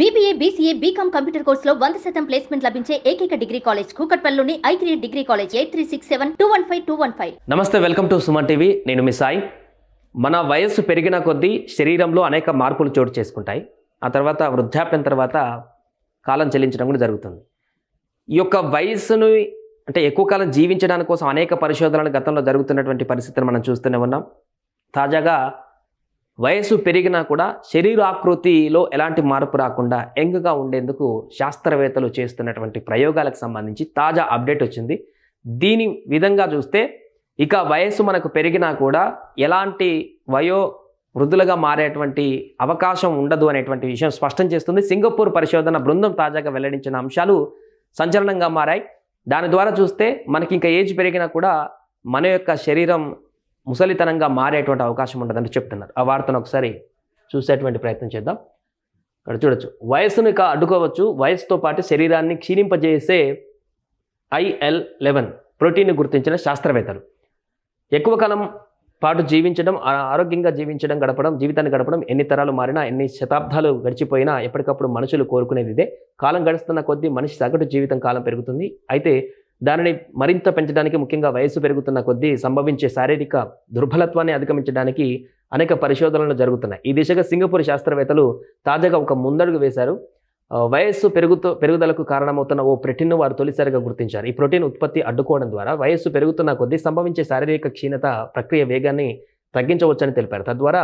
BBA BCA BCom computer కోర్సులో వంద శాతం ప్లేస్మెంట్ లభించే ఏకైక degree college కూకట్పల్లిలోని I three degree college eight three six seven two one five two one five నమస్తే welcome to Suman TV. నేను మీ సాయి. మన వయస్సు పెరిగిన కొద్దీ శరీరంలో అనేక మార్పులు చోటు చేసుకుంటాయి. ఆ తర్వాత వృద్ధాప్యం తర్వాత కాలం చెల్లించడం కూడా జరుగుతుంది. ఈ యొక్క వయస్సును అంటే ఎక్కువ కాలం జీవించడానికి కోసం అనేక పరిశోధనలు గతంలో జరుగుతున్నటువంటి పరిస్థితిని మనం చూస్తూనే ఉన్నాం. తాజాగా వయసు పెరిగినా కూడా శరీరాకృతిలో ఎలాంటి మార్పు రాకుండా యంగ్గా ఉండేందుకు శాస్త్రవేత్తలు చేస్తున్నటువంటి ప్రయోగాలకు సంబంధించి తాజా అప్డేట్ వచ్చింది. దీని విధంగా చూస్తే ఇక వయసు మనకు పెరిగినా కూడా ఎలాంటి వయో వృద్ధులుగా మారేటువంటి అవకాశం ఉండదు అనేటువంటి విషయం స్పష్టం చేస్తుంది. సింగపూర్ పరిశోధన బృందం తాజాగా వెల్లడించిన అంశాలు సంచలనంగా మారాయి. దాని ద్వారా చూస్తే మనకి ఇంకా ఏజ్ పెరిగినా కూడా మన యొక్క శరీరం ముసలితనంగా మారేటువంటి అవకాశం ఉండదని చెప్తున్నారు. ఆ వార్తను ఒకసారి చూసేటువంటి ప్రయత్నం చేద్దాం. ఇక్కడ చూడొచ్చు. వయస్సును అడ్డుకోవచ్చు. వయస్సుతో పాటు శరీరాన్ని క్షీణింపజేసే ఐఎల్ లెవెన్ ప్రోటీన్ గుర్తించిన శాస్త్రవేత్తలు. ఎక్కువ కాలం పాటు జీవించడం ఆరోగ్యంగా జీవించడం గడపడం జీవితాన్ని గడపడం ఎన్ని తరాలు మారినా ఎన్ని శతాబ్దాలు గడిచిపోయినా ఎప్పటికప్పుడు మనుషులు కోరుకునేది ఇదే. కాలం గడుస్తున్న కొద్దీ మనిషి సగటు జీవితం కాలం పెరుగుతుంది. అయితే దానిని మరింత పెంచడానికి ముఖ్యంగా వయసు పెరుగుతున్న కొద్దీ సంభవించే శారీరక దుర్బలత్వాన్ని అధిగమించడానికి అనేక పరిశోధనలు జరుగుతున్నాయి. ఈ దిశగా సింగపూర్ శాస్త్రవేత్తలు తాజాగా ఒక ముందడుగు వేశారు. వయస్సు పెరుగుతూ పెరుగుదలకు కారణమవుతున్న ఓ ప్రోటీన్ను వారు తొలిసారిగా గుర్తించారు. ఈ ప్రోటీన్ ఉత్పత్తి అడ్డుకోవడం ద్వారా వయస్సు పెరుగుతున్న కొద్దీ సంభవించే శారీరక క్షీణత ప్రక్రియ వేగాన్ని తగ్గించవచ్చని తెలిపారు. తద్వారా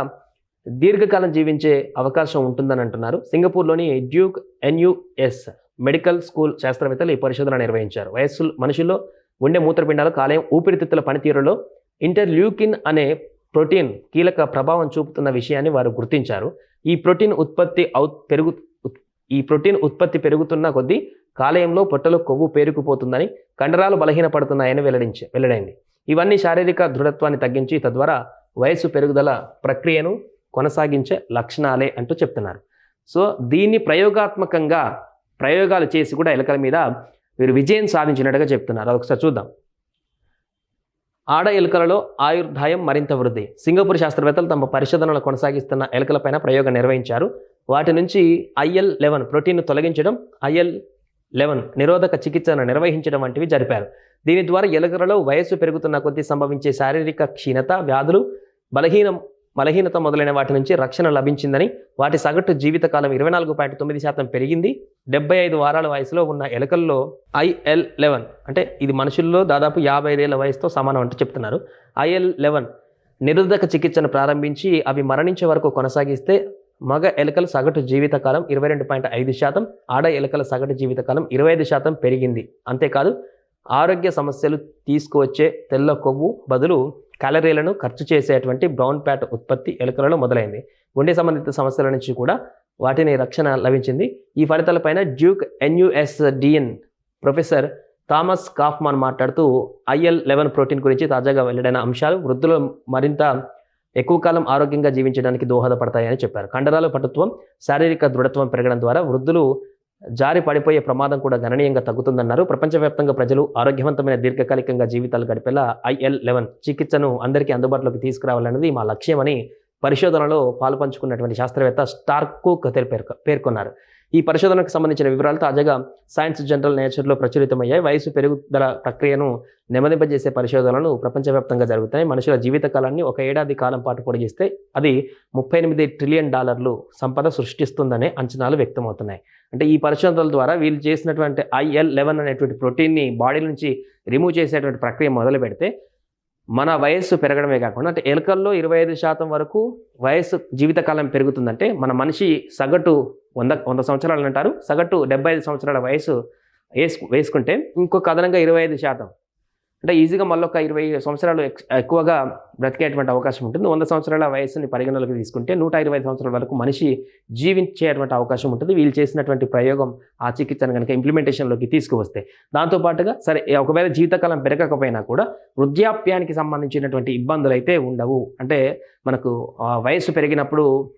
దీర్ఘకాలం జీవించే అవకాశం ఉంటుందని అంటున్నారు. సింగపూర్లోని డ్యూక్ ఎన్యుఎస్ మెడికల్ స్కూల్ శాస్త్రవేత్తలు ఈ పరిశోధన నిర్వహించారు. వయస్సు మనుషుల్లో ఉండే మూత్రపిండాలు కాలేయం ఊపిరితిత్తుల పనితీరులో ఇంటర్ల్యూకిన్ అనే ప్రోటీన్ కీలక ప్రభావం చూపుతున్న విషయాన్ని వారు గుర్తించారు. ఈ ప్రోటీన్ ఉత్పత్తి అవు పెరుగు ఈ ప్రోటీన్ ఉత్పత్తి పెరుగుతున్న కొద్దీ కాలేయంలో పొట్టలో కొవ్వు పేరుకుపోతుందని కండరాలు బలహీనపడుతున్నాయని వెల్లడించి వెల్లడైంది. ఇవన్నీ శారీరక దృఢత్వాన్ని తగ్గించి తద్వారా వయస్సు పెరుగుదల ప్రక్రియను కొనసాగించే లక్షణాలే అంటూ చెప్తున్నారు. సో దీన్ని ప్రయోగాత్మకంగా ప్రయోగాలు చేసి కూడా ఎలుకల మీద వీరు విజయం సాధించినట్టుగా చెప్తున్నారు. అదొకసారి చూద్దాం. ఆడ ఎలుకలలో ఆయుర్దాయం మరింత వృద్ధి. సింగపూర్ శాస్త్రవేత్తలు తమ పరిశోధనలు కొనసాగిస్తున్న ఎలుకలపైన ప్రయోగం నిర్వహించారు. వాటి నుంచి ఐఎల్ లెవెన్ ప్రోటీన్ను తొలగించడం ఐఎల్ లెవెన్ నిరోధక చికిత్సను నిర్వహించడం వంటివి జరిపారు. దీని ద్వారా ఎలుకలలో వయస్సు పెరుగుతున్న కొద్దీ సంభవించే శారీరక క్షీణత వ్యాధులు బలహీనం బలహీనత మొదలైన వాటి నుంచి రక్షణ లభించిందని వాటి సగటు జీవితకాలం ఇరవై నాలుగు పాయింట్ తొమ్మిది శాతం పెరిగింది. డెబ్బై ఐదు వారాల వయసులో ఉన్న ఎలుకల్లో ఐఎల్ లెవెన్ అంటే ఇది మనుషుల్లో దాదాపు యాభై ఐదేళ్ళ వయసుతో సమానం అంటూ చెప్తున్నారు. ఐఎల్ లెవెన్ నిరోధక చికిత్సను ప్రారంభించి అవి మరణించే వరకు కొనసాగిస్తే మగ ఎలుకల సగటు జీవితకాలం ఇరవై రెండు పాయింట్ ఐదు శాతం ఆడ ఎలుకల సగటు జీవితకాలం ఇరవై ఐదు శాతం పెరిగింది. అంతేకాదు ఆరోగ్య సమస్యలు తీసుకువచ్చే తెల్ల కొవ్వు బదులు క్యాలరీలను ఖర్చు చేసేటువంటి బ్రౌన్ ప్యాట్ ఉత్పత్తి ఎలుకలలో మొదలైంది. గుండె సంబంధిత సమస్యల నుంచి కూడా వాటిని రక్షణ లభించింది. ఈ ఫలితాలపైన డ్యూక్ ఎన్యుఎస్డిఎన్ ప్రొఫెసర్ థామస్ కాఫ్మాన్ మాట్లాడుతూ ఐఎల్ లెవెన్ ప్రోటీన్ గురించి తాజాగా వెల్లడైన అంశాలు వృద్ధులు మరింత ఎక్కువ కాలం ఆరోగ్యంగా జీవించడానికి దోహదపడతాయని చెప్పారు. కండరాల పటుత్వం శారీరక దృఢత్వం పెరగడం ద్వారా వృద్ధులు జారి పడిపోయే ప్రమాదం కూడా గణనీయంగా తగ్గుతుందన్నారు. ప్రపంచవ్యాప్తంగా ప్రజలు ఆరోగ్యవంతమైన దీర్ఘకాలికంగా జీవితాలు గడిపేలా ఐఎల్ లెవెన్ చికిత్సను అందరికీ అందుబాటులోకి తీసుకురావాలన్నది మా లక్ష్యమని పరిశోధనలో పాల్పంచుకున్నటువంటి శాస్త్రవేత్త స్టార్కుక్ పేర్కొ పేర్కొన్నారు. ఈ పరిశోధనకు సంబంధించిన వివరాలు తాజాగా సైన్స్ జనరల్ నేచర్లో ప్రచురితమయ్యాయి. వయసు పెరుగుదల ప్రక్రియను నెమ్మదింపజేసే పరిశోధనలు ప్రపంచవ్యాప్తంగా జరుగుతాయి మనుషుల జీవితకాలాన్ని ఒక ఏడాది కాలం పాటు పొడిగిస్తే అది ముప్పై ఎనిమిది ట్రిలియన్ డాలర్లు సంపద సృష్టిస్తుందనే అంచనాలు వ్యక్తమవుతున్నాయి. అంటే ఈ పరిశోధనల ద్వారా వీళ్ళు చేసినటువంటి ఐఎల్ లెవెన్ అనేటువంటి ప్రోటీన్ని బాడీ నుంచి రిమూవ్ చేసేటువంటి ప్రక్రియ మొదలు పెడితే మన వయస్సు పెరగడమే కాకుండా అంటే ఎలుకల్లో ఇరవై ఐదు శాతం వరకు వయస్సు జీవితకాలం పెరుగుతుందంటే మన మనిషి సగటు వంద వంద సంవత్సరాలు అంటారు. సగటు డెబ్బై ఐదు సంవత్సరాల వయసు వేసుకు వేసుకుంటే ఇంకొక అదనంగా ఇరవై ఐదు శాతం అంటే ఈజీగా మళ్ళీ ఒక ఇరవై సంవత్సరాలు ఎక్కువగా బ్రతికేటువంటి అవకాశం ఉంటుంది. వంద సంవత్సరాల వయసుని పరిగణలోకి తీసుకుంటే నూట ఇరవై సంవత్సరాల వరకు మనిషి జీవించేటువంటి అవకాశం ఉంటుంది. వీళ్ళు చేసినటువంటి ప్రయోగం ఆ చికిత్సను కనుక ఇంప్లిమెంటేషన్లోకి తీసుకువస్తే. దాంతోపాటుగా సరే ఒకవేళ జీవితకాలం పెరగకపోయినా కూడా వృద్ధాప్యానికి సంబంధించినటువంటి ఇబ్బందులు అయితే ఉండవు. అంటే మనకు వయసు వయస్సు పెరిగినప్పుడు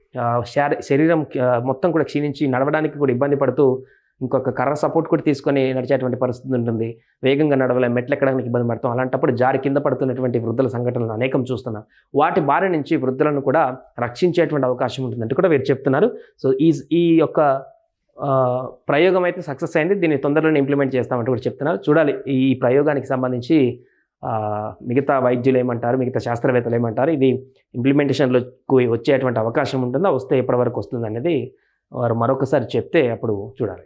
శారీ- శరీరం మొత్తం కూడా క్షీణించి నడవడానికి కూడా ఇబ్బంది పడుతూ ఇంకొక కర్ర సపోర్ట్ కూడా తీసుకొని నడిచేటువంటి పరిస్థితి ఉంటుంది. వేగంగా నడవలే మెట్లు ఎక్కడానికి ఇబ్బంది పడతాం. అలాంటప్పుడు జారి కింద పడుతున్నటువంటి వృద్ధుల సంఘటనలు అనేకం చూస్తున్నాం. వాటి బారి నుంచి వృద్ధులను కూడా రక్షించేటువంటి అవకాశం ఉంటుందంటే కూడా వీరు చెప్తున్నారు. సో ఈ ఈ యొక్క ప్రయోగం అయితే సక్సెస్ అయింది. దీన్ని తొందరలోనే ఇంప్లిమెంట్ చేస్తామంటూ కూడా చెప్తున్నారు. చూడాలి ఈ ప్రయోగానికి సంబంధించి మిగతా వైద్యులు ఏమంటారు మిగతా శాస్త్రవేత్తలు ఏమంటారు ఇది ఇంప్లిమెంటేషన్లోకి వచ్చేటువంటి అవకాశం ఉంటుందా వస్తే ఎప్పటివరకు వస్తుంది అనేది వారు మరొకసారి చెప్తే అప్పుడు చూడాలి.